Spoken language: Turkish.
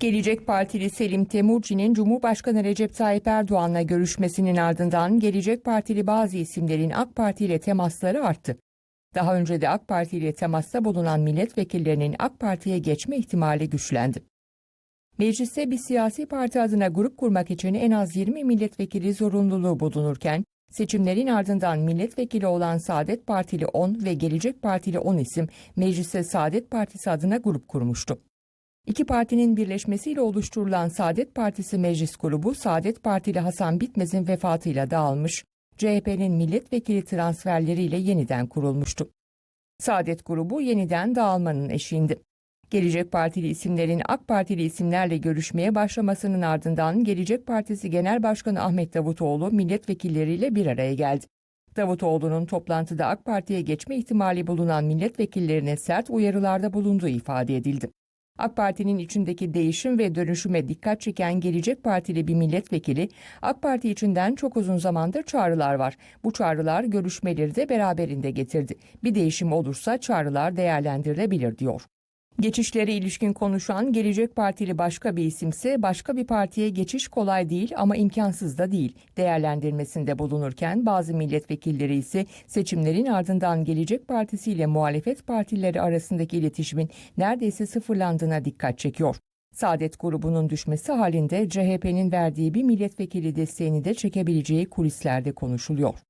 Gelecek Partili Selim Temurci'nin Cumhurbaşkanı Recep Tayyip Erdoğan'la görüşmesinin ardından Gelecek Partili bazı isimlerin AK Parti ile temasları arttı. Daha önce de AK Parti ile temasta bulunan milletvekillerinin AK Parti'ye geçme ihtimali güçlendi. Mecliste bir siyasi parti adına grup kurmak için en az 20 milletvekili zorunluluğu bulunurken, seçimlerin ardından milletvekili olan Saadet Partili 10 ve Gelecek Partili 10 isim mecliste Saadet Partisi adına grup kurmuştu. İki partinin birleşmesiyle oluşturulan Saadet Partisi Meclis Grubu, Saadet Partili Hasan Bitmez'in vefatıyla dağılmış, CHP'nin milletvekili transferleriyle yeniden kurulmuştu. Saadet Grubu yeniden dağılmanın eşiğinde. Gelecek Partili isimlerin AK Partili isimlerle görüşmeye başlamasının ardından Gelecek Partisi Genel Başkanı Ahmet Davutoğlu milletvekilleriyle bir araya geldi. Davutoğlu'nun toplantıda AK Parti'ye geçme ihtimali bulunan milletvekillerine sert uyarılarda bulunduğu ifade edildi. AK Parti'nin içindeki değişim ve dönüşüme dikkat çeken Gelecek Partili bir milletvekili, AK Parti içinden çok uzun zamandır çağrılar var. Bu çağrılar görüşmeleri de beraberinde getirdi. Bir değişim olursa çağrılar değerlendirilebilir diyor. Geçişlere ilişkin konuşan Gelecek Partili başka bir isimse başka bir partiye geçiş kolay değil ama imkansız da değil değerlendirmesinde bulunurken bazı milletvekilleri ise seçimlerin ardından Gelecek Partisi ile muhalefet partileri arasındaki iletişimin neredeyse sıfırlandığına dikkat çekiyor. Saadet grubunun düşmesi halinde CHP'nin verdiği bir milletvekili desteğini de çekebileceği kulislerde konuşuluyor.